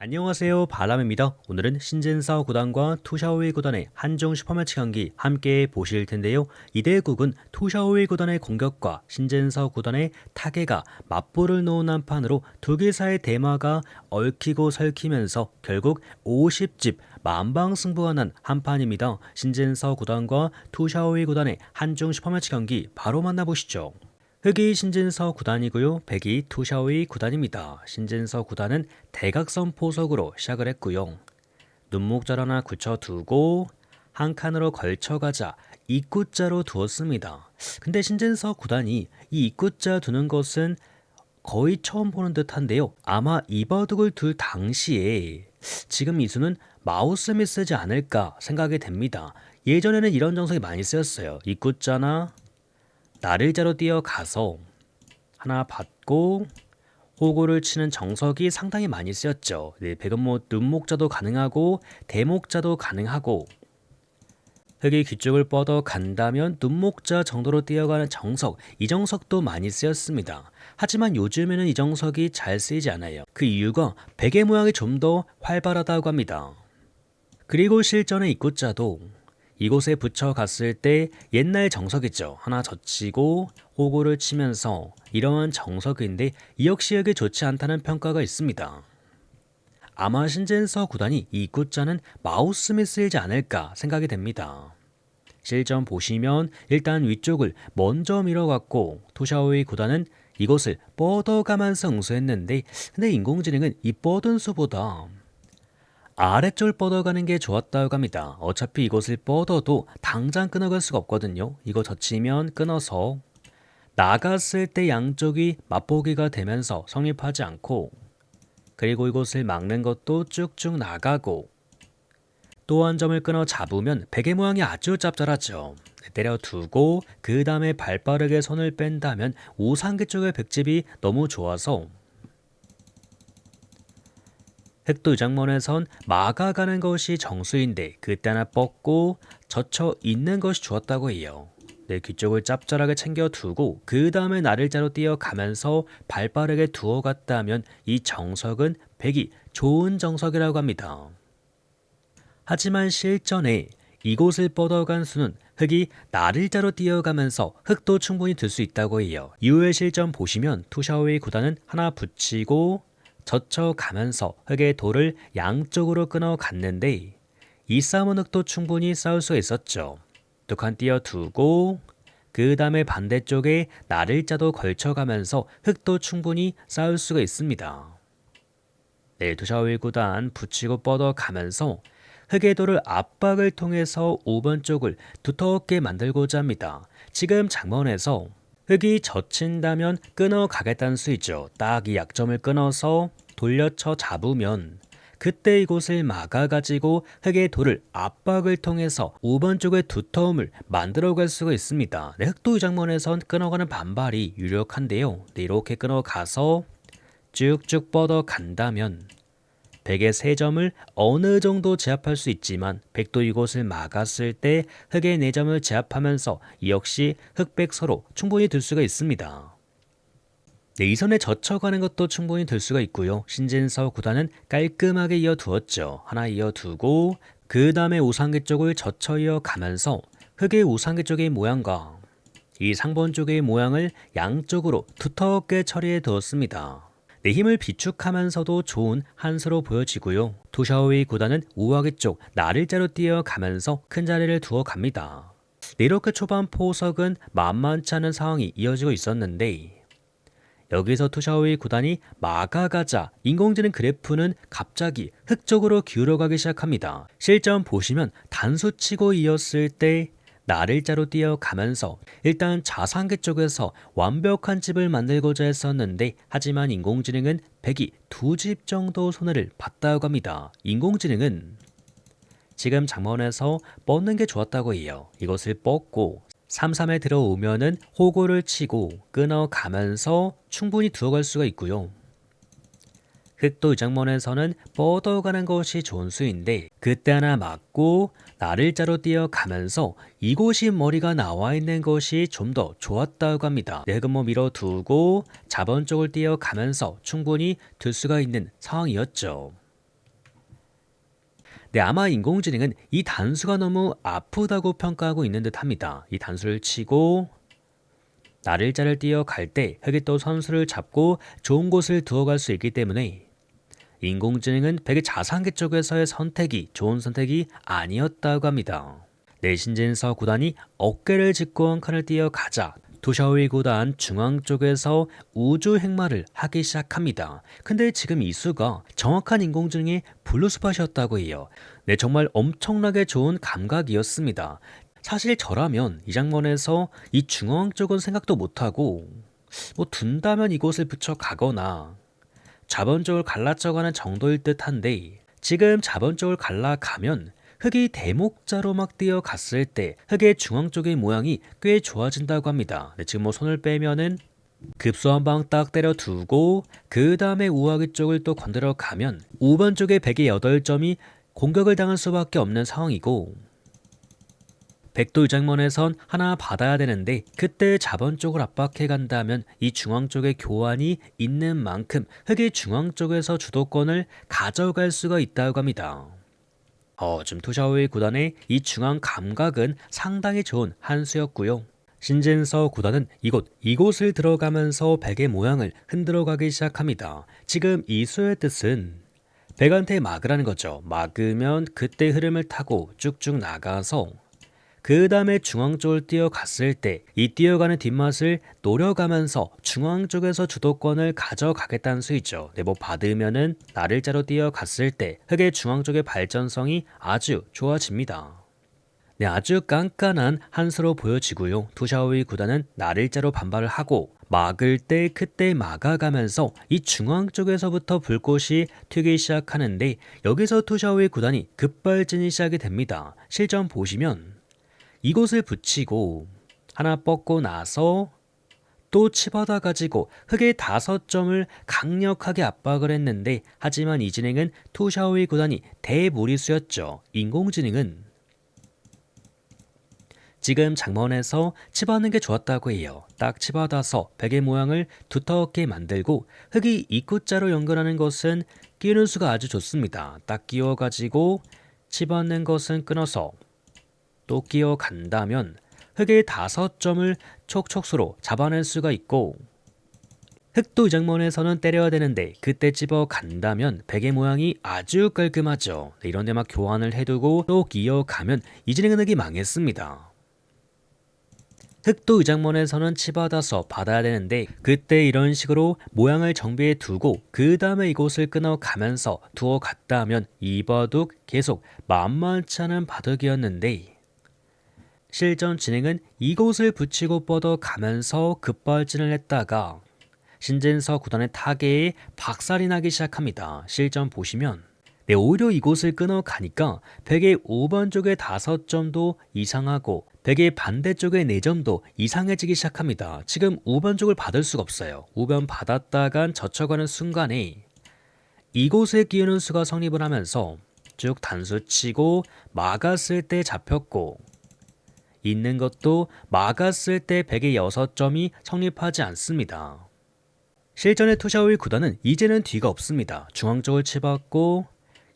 안녕하세요 바람입니다. 오늘은 신진서 구단과 투샤오이 구단의 한중 슈퍼매치 경기 함께 보실 텐데요. 이대국은 투샤오이 구단의 공격과 신진서 구단의 타계가 맞불을 놓은 한판으로 두 기사의 대마가 얽히고 설키면서 결국 50집 만방 승부가 난 한판입니다. 신진서 구단과 투샤오이 구단의 한중 슈퍼매치 경기 바로 만나보시죠. 흑이 신진서 구단이고요. 백이 투샤오이 구단입니다. 신진서 구단은 대각선 포석으로 시작을 했고요. 눈목절 하나 굳혀두고 한 칸으로 걸쳐가자 입구자로 두었습니다. 근데 신진서 구단이 이 입구자 두는 것은 거의 처음 보는 듯한데요. 아마 이 바둑을 둘 당시에 지금 이 수는 마우스 미스지 않을까 생각이 됩니다. 예전에는 이런 정석이 많이 쓰였어요. 입구자나 나를 자로 뛰어가서 하나 받고 호구를 치는 정석이 상당히 많이 쓰였죠. 네, 백은 뭐 눈목자도 가능하고 대목자도 가능하고 흙이 귀쪽을 뻗어 간다면 눈목자 정도로 뛰어가는 정석, 이 정석도 많이 쓰였습니다. 하지만 요즘에는 이 정석이 잘 쓰이지 않아요. 그 이유가 베개 모양이 좀 더 활발하다고 합니다. 그리고 실전의 입구자도 이곳에 붙여 갔을 때 옛날 정석이죠. 하나 젖히고 호구를 치면서 이러한 정석인데 이 역시 여기 좋지 않다는 평가가 있습니다. 아마 신젠서 구단이 이 입구자는 마우스에 쓰이지 않을까 생각이 됩니다. 실전 보시면 일단 위쪽을 먼저 밀어갔고 토샤오의 구단은 이곳을 뻗어가면서 응수했는데 근데 인공지능은 이 뻗은 수보다 아래쪽을 뻗어가는 게 좋았다고 합니다. 어차피 이곳을 뻗어도 당장 끊어갈 수가 없거든요. 이거 젖히면 끊어서 나갔을 때 양쪽이 맛보기가 되면서 성립하지 않고 그리고 이곳을 막는 것도 쭉쭉 나가고 또 한 점을 끊어 잡으면 베개 모양이 아주 짭짤하죠. 때려두고 그 다음에 발 빠르게 손을 뺀다면 우상기 쪽의 백집이 너무 좋아서 흑도 장문에선 막아가는 것이 정수인데 그때 하나 뻗고 젖혀 있는 것이 좋았다고 해요. 내 귀쪽을 짭짤하게 챙겨두고 그 다음에 나를 자로 뛰어가면서 발빠르게 두어갔다면 이 정석은 백이 좋은 정석이라고 합니다. 하지만 실전에 이곳을 뻗어간 수는 흑이 나를 자로 뛰어가면서 흑도 충분히 들 수 있다고 해요. 이후의 실전 보시면 투샤오의 구단은 하나 붙이고 젖혀가면서 흙의 돌을 양쪽으로 끊어 갔는데 이 싸움은 흙도 충분히 싸울 수 있었죠. 두 칸 띄어두고 그 다음에 반대쪽에 나를자도 걸쳐가면서 흙도 충분히 쌓을 수가 있습니다. 네, 두샤오일 구단 붙이고 뻗어가면서 흙의 돌을 압박을 통해서 5번 쪽을 두텁게 만들고자 합니다. 지금 장면에서 흙이 젖힌다면 끊어가겠다는 수이죠. 딱 이 약점을 끊어서 돌려쳐 잡으면 그때 이곳을 막아가지고 흙의 돌을 압박을 통해서 5번 쪽의 두터움을 만들어갈 수가 있습니다. 네, 흑도 이 장면에선 끊어가는 반발이 유력한데요. 네, 이렇게 끊어가서 쭉쭉 뻗어 간다면 백의 세 점을 어느 정도 제압할 수 있지만 백도 이곳을 막았을 때 흑의 네 점을 제압하면서 역시 흑백 서로 충분히 들 수가 있습니다. 네, 이 선에 젖혀가는 것도 충분히 될 수가 있고요. 신진서 구단은 깔끔하게 이어두었죠. 하나 이어두고 그 다음에 우상계 쪽을 젖혀 이어가면서 흑의 우상계 쪽의 모양과 이 상번 쪽의 모양을 양쪽으로 두텁게 처리해 두었습니다. 내 힘을 비축하면서도 좋은 한 수로 보여지고요. 도샤오의 구단은 우아기 쪽 나를자로 뛰어가면서 큰 자리를 두어 갑니다. 이렇게 초반 포석은 만만치 않은 상황이 이어지고 있었는데 여기서 투샤오의 구단이 막아가자 인공지능 그래프는 갑자기 흑쪽으로 기울어가기 시작합니다. 실전 보시면 단수치고 이었을 때 나를자로 뛰어가면서 일단 자산계 쪽에서 완벽한 집을 만들고자 했었는데 하지만 인공지능은 100이 두 집 정도 손해를 봤다고 합니다. 인공지능은 지금 장면에서 뻗는 게 좋았다고 해요. 이것을 뻗고 3-3에 들어오면은 호구를 치고 끊어가면서 충분히 두어갈 수가 있고요. 흑도 이장면에서는 뻗어가는 것이 좋은 수인데 그때 하나 맞고 나를 자로 뛰어가면서 이곳이 머리가 나와 있는 것이 좀 더 좋았다고 합니다. 내금모 밀어두고 자번 쪽을 뛰어가면서 충분히 들 수가 있는 상황이었죠. 네, 아마 인공지능은 이 단수가 너무 아프다고 평가하고 있는 듯 합니다. 이 단수를 치고 날일자를 뛰어갈 때 흙이 또 선수를 잡고 좋은 곳을 두어갈 수 있기 때문에 인공지능은 백의 자산계 쪽에서의 선택이 좋은 선택이 아니었다고 합니다. 내신진서 구단이 어깨를 짚고 한 칸을 뛰어가자 도샤오이 구단 중앙 쪽에서 우주 행마를 하기 시작합니다. 근데 지금 이 수가 정확한 인공지능의 블루스팟이었다고 해요. 네, 정말 엄청나게 좋은 감각이었습니다. 사실 저라면 이 장면에서 이 중앙 쪽은 생각도 못하고 뭐 둔다면 이곳을 붙여 가거나 자본 쪽을 갈라져가는 정도일 듯한데 지금 자본 쪽을 갈라가면 흙이 대목자로 막 뛰어갔을 때 흙의 중앙 쪽의 모양이 꽤 좋아진다고 합니다. 네, 지금 뭐 손을 빼면은 급소 한 방 딱 때려 두고 그 다음에 우아기 쪽을 또 건드려 가면 우번 쪽의 백의 8점이 공격을 당할 수밖에 없는 상황이고 백도 이 장면에선 하나 받아야 되는데 그때 자본 쪽을 압박해 간다면 이 중앙 쪽에 교환이 있는 만큼 흑의 중앙 쪽에서 주도권을 가져갈 수가 있다고 합니다. 어, 지금 투샤오의 구단의 이 중앙 감각은 상당히 좋은 한 수였고요. 신진서 구단은 이곳 이곳을 들어가면서 백의 모양을 흔들어가기 시작합니다. 지금 이 수의 뜻은 백한테 막으라는 거죠. 막으면 그때 흐름을 타고 쭉쭉 나가서 그 다음에 중앙 쪽을 뛰어갔을 때 이 뛰어가는 뒷맛을 노려가면서 중앙 쪽에서 주도권을 가져가겠다는 수있죠. 네, 뭐 받으면은 나를자로 뛰어갔을 때 흑의 중앙 쪽의 발전성이 아주 좋아집니다. 네, 아주 깐깐한 한 수로 보여지고요. 투샤오의 구단은 나를자로 반발을 하고 막을 때 그때 막아가면서 이 중앙 쪽에서부터 불꽃이 튀기 시작하는데 여기서 투샤오의 구단이 급발진이 시작이 됩니다. 실전 보시면 이곳을 붙이고 하나 뻗고 나서 또 치받아 가지고 흙의 다섯 점을 강력하게 압박을 했는데 하지만 이 진행은 투샤오의 구단이 대무리수였죠. 인공지능은 지금 장면에서 치받는 게 좋았다고 해요. 딱 치받아서 베개 모양을 두텁게 만들고 흙이 입구자로 연결하는 것은 끼우는 수가 아주 좋습니다. 딱 끼워가지고 치받는 것은 끊어서 또 끼어간다면 흙의 다섯 점을 촉촉수로 잡아낼 수가 있고 흙도 이 장면에서는 때려야 되는데 그때 집어 간다면 베개 모양이 아주 깔끔하죠. 네, 이런 데 막 교환을 해두고 또 끼어가면 이 진행은 흙이 망했습니다. 흙도 이 장면에서는 치받아서 받아야 되는데 그때 이런 식으로 모양을 정비해 두고 그 다음에 이곳을 끊어가면서 두어 갔다 하면 이 바둑 계속 만만치 않은 바둑이었는데 실전 진행은 이곳을 붙이고 뻗어 가면서 급발진을 했다가 신진서 구단의 타계에 박살이 나기 시작합니다. 실전 보시면 네, 오히려 이곳을 끊어 가니까 백의 5번 쪽의 5점도 이상하고 백의 반대쪽의 4점도 이상해지기 시작합니다. 지금 5번 쪽을 받을 수가 없어요. 5번 받았다간 젖혀가는 순간에 이곳에 끼우는 수가 성립을 하면서 쭉 단수 치고 막았을 때 잡혔고 있는 것도 막았을 때 100의 6점이 성립하지 않습니다. 실전의 투샤오의 구단은 이제는 뒤가 없습니다. 중앙 쪽을 치받고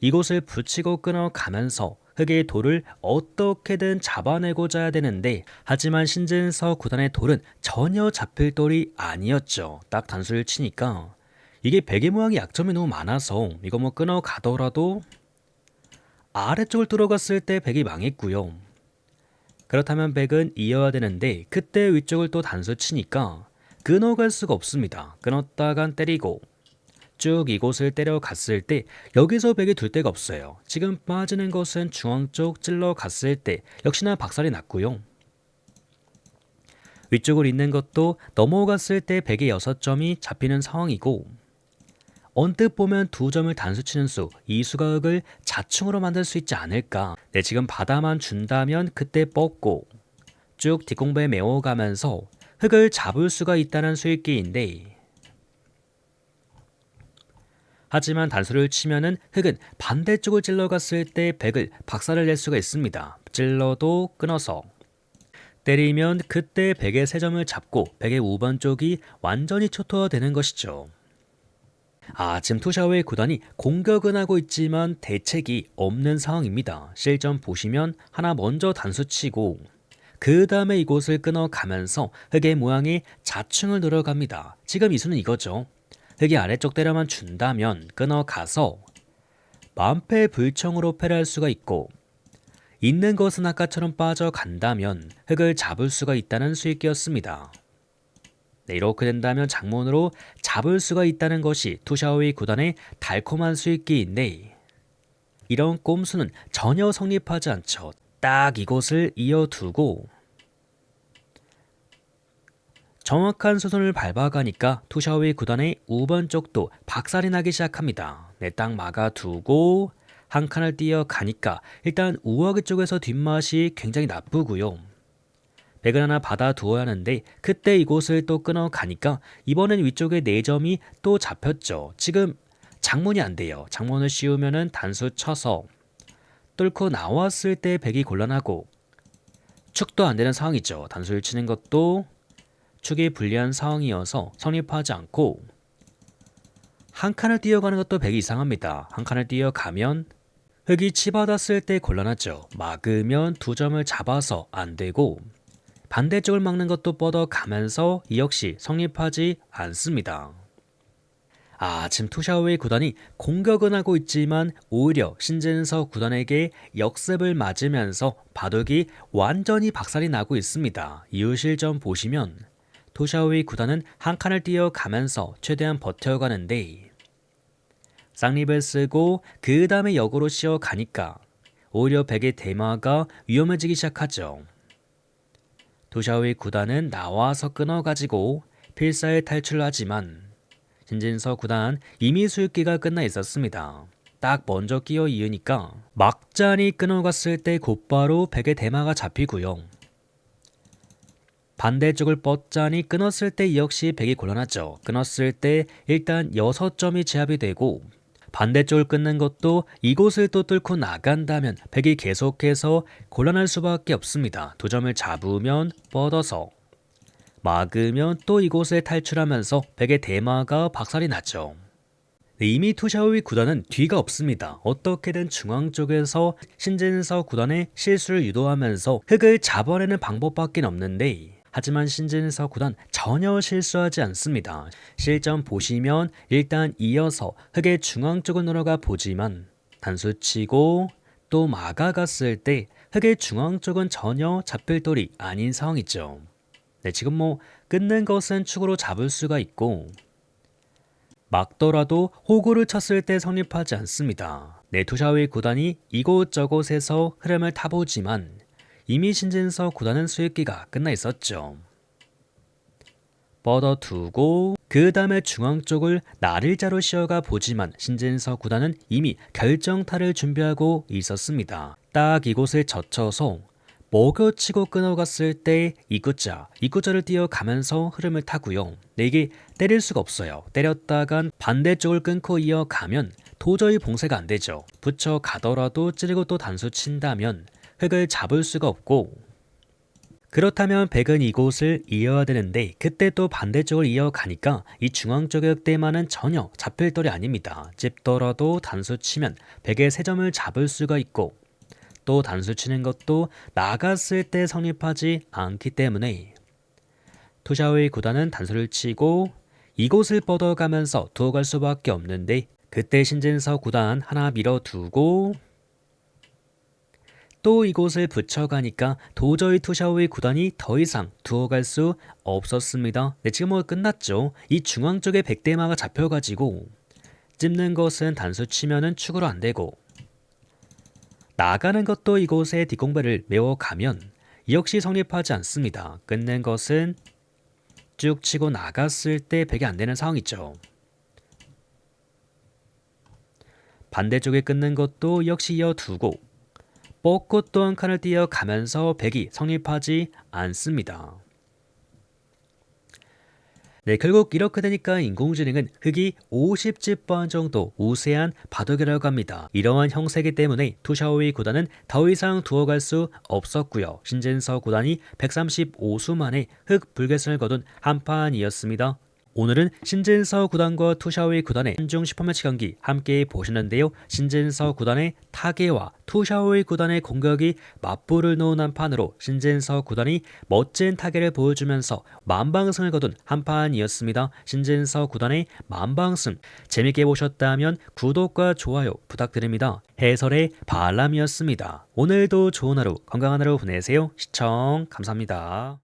이곳을 붙이고 끊어가면서 흙의 돌을 어떻게든 잡아내고자 해야 되는데 하지만 신진서 구단의 돌은 전혀 잡힐 돌이 아니었죠. 딱 단수를 치니까 이게 베개 모양이 약점이 너무 많아서 이거 뭐 끊어가더라도 아래쪽을 뚫어갔을 때 백이 망했고요. 그렇다면 백은 이어야 되는데 그때 위쪽을 또 단수 치니까 끊어갈 수가 없습니다. 끊었다간 때리고 쭉 이곳을 때려갔을 때 여기서 백이 둘 데가 없어요. 지금 빠지는 것은 중앙 쪽 찔러 갔을 때 역시나 박살이 났고요. 위쪽을 있는 것도 넘어갔을 때 백의 6점이 잡히는 상황이고 언뜻 보면 두 점을 단수 치는 수, 이 수각을 자충으로 만들 수 있지 않을까. 네, 지금 바다만 준다면 그때 뻗고 쭉 뒷공부에 메워가면서 흙을 잡을 수가 있다는 수익기인데 하지만 단수를 치면은 흙은 반대쪽을 찔러갔을 때 백을 박살을 낼 수가 있습니다. 찔러도 끊어서 때리면 그때 백의 세 점을 잡고 백의 5번 쪽이 완전히 초토화되는 것이죠. 아, 지금 투샤오의 구단이 공격은 하고 있지만 대책이 없는 상황입니다. 실점 보시면 하나 먼저 단수 치고 그 다음에 이곳을 끊어가면서 흙의 모양이 자충을 늘어갑니다. 지금 이수는 이거죠. 흙이 아래쪽 때려만 준다면 끊어가서 만패 불청으로 패를 수가 있고 있는 것은 아까처럼 빠져간다면 흙을 잡을 수가 있다는 수익기였습니다. 네, 이렇게 된다면 장문으로 잡을 수가 있다는 것이 투샤오의 구단의 달콤한 수익기인데 이런 꼼수는 전혀 성립하지 않죠. 딱 이곳을 이어두고 정확한 수순을 밟아가니까 투샤오의 구단의 우번 쪽도 박살이 나기 시작합니다. 네, 딱 막아두고 한 칸을 뛰어가니까 일단 우아기 쪽에서 뒷맛이 굉장히 나쁘고요. 백을 하나 받아 두어야 하는데 그때 이곳을 또 끊어 가니까 이번엔 위쪽에 4점이 또 잡혔죠. 지금 장문이 안 돼요. 장문을 씌우면은 단수 쳐서 뚫고 나왔을 때 백이 곤란하고 축도 안 되는 상황이죠. 단수를 치는 것도 축이 불리한 상황이어서 성립하지 않고 한 칸을 뛰어가는 것도 백이 이상합니다. 한 칸을 뛰어가면 흙이 치받았을 때 곤란하죠. 막으면 두 점을 잡아서 안 되고 반대쪽을 막는 것도 뻗어가면서 이 역시 성립하지 않습니다. 아, 지금 투샤오의 구단이 공격은 하고 있지만 오히려 신진서 구단에게 역습을 맞으면서 바둑이 완전히 박살이 나고 있습니다. 이후 실점 보시면 토샤오의 구단은 한 칸을 뛰어가면서 최대한 버텨가는데 쌍립을 쓰고 그 다음에 역으로 씌어가니까 오히려 백의 대마가 위험해지기 시작하죠. 도샤오의 구단은 나와서 끊어가지고 필사에 탈출하지만 신진서 구단 이미 수육기가 끝나 있었습니다. 딱 먼저 끼어 이으니까 막잔이 끊어갔을 때 곧바로 백의 대마가 잡히고요. 반대쪽을 뻗자니 끊었을 때 역시 백이 곤란하죠. 끊었을 때 일단 6점이 제압이 되고 반대쪽을 끊는 것도 이곳을 또 뚫고 나간다면 백이 계속해서 곤란할 수밖에 없습니다. 두 점을 잡으면 뻗어서 막으면 또 이곳에 탈출하면서 백의 대마가 박살이. 네, 이미 투샤오의 구단은 뒤가 없습니다. 어떻게든 중앙 쪽에서 신진서 구단의 실수를 유도하면서 흙을 잡아내는 방법밖에 없는데 하지만 신진서 구단 전혀 실수하지 않습니다. 실점 보시면 일단 이어서 흙의 중앙 쪽을 늘어가 보지만 단수 치고 또 막아갔을 때 흙의 중앙 쪽은 전혀 잡힐 돌이 아닌 상황이죠. 네, 지금 뭐 끊는 것은 축으로 잡을 수가 있고 막더라도 호구를 쳤을 때 성립하지 않습니다. 네투샤의 구단이 이곳저곳에서 흐름을 타보지만 이미 신진서 구단은 수익기가 끝나 있었죠. 뻗어두고 그 다음에 중앙 쪽을 나를자로 씌어가 보지만 신진서 구단은 이미 결정타를 준비하고 있었습니다. 딱 이곳을 젖혀서 먹여치고 끊어갔을 때 이구자, 이구자를 뛰어가면서 흐름을 타고요. 네, 이게 때릴 수가 없어요. 때렸다간 반대쪽을 끊고 이어가면 도저히 봉쇄가 안 되죠. 붙여 가더라도 찌르고 또 단수 친다면 흙을 잡을 수가 없고 그렇다면 백은 이곳을 이어야 되는데 그때 또 반대쪽을 이어가니까 이 중앙 쪽의 흑대만은 전혀 잡힐 떨이 아닙니다. 찝더라도 단수 치면 백의 세 점을 잡을 수가 있고 또 단수 치는 것도 나갔을 때 성립하지 않기 때문에 투샤오의 구단은 단수를 치고 이곳을 뻗어가면서 두어갈 수밖에 없는데 그때 신진서 구단 하나 밀어두고 또 이곳을 붙여가니까 도저히 투샤오의 구단이 더 이상 두어갈 수 없었습니다. 네, 지금 뭐 끝났죠. 이 중앙 쪽에 백대마가 잡혀가지고 찝는 것은 단수 치면은 축으로 안 되고 나가는 것도 이곳에 뒷공배를 메워가면 역시 성립하지 않습니다. 끊는 것은 쭉 치고 나갔을 때 백이 안 되는 상황이죠. 반대쪽에 끊는 것도 역시 이어두고 뻗고 또한 칸을 뛰어가면서 백이 성립하지 않습니다. 네, 결국 이렇게 되니까 인공지능은 흙이 50집번 정도 우세한 바둑이라고 합니다. 이러한 형세기 때문에 투샤오의 구단은 더 이상 두어갈 수 없었고요. 신진서 구단이 135수 만에 흙 불개선을 거둔 한판이었습니다. 오늘은 신진서 구단과 투샤오이 구단의 한중 슈퍼매치 경기 함께 보셨는데요. 신진서 구단의 타계와 투샤오이 구단의 공격이 맞불을 놓은 한 판으로 신진서 구단이 멋진 타계를 보여주면서 만방승을 거둔 한 판이었습니다. 신진서 구단의 만방승 재밌게 보셨다면 구독과 좋아요 부탁드립니다. 해설의 바람이었습니다. 오늘도 좋은 하루 건강한 하루 보내세요. 시청 감사합니다.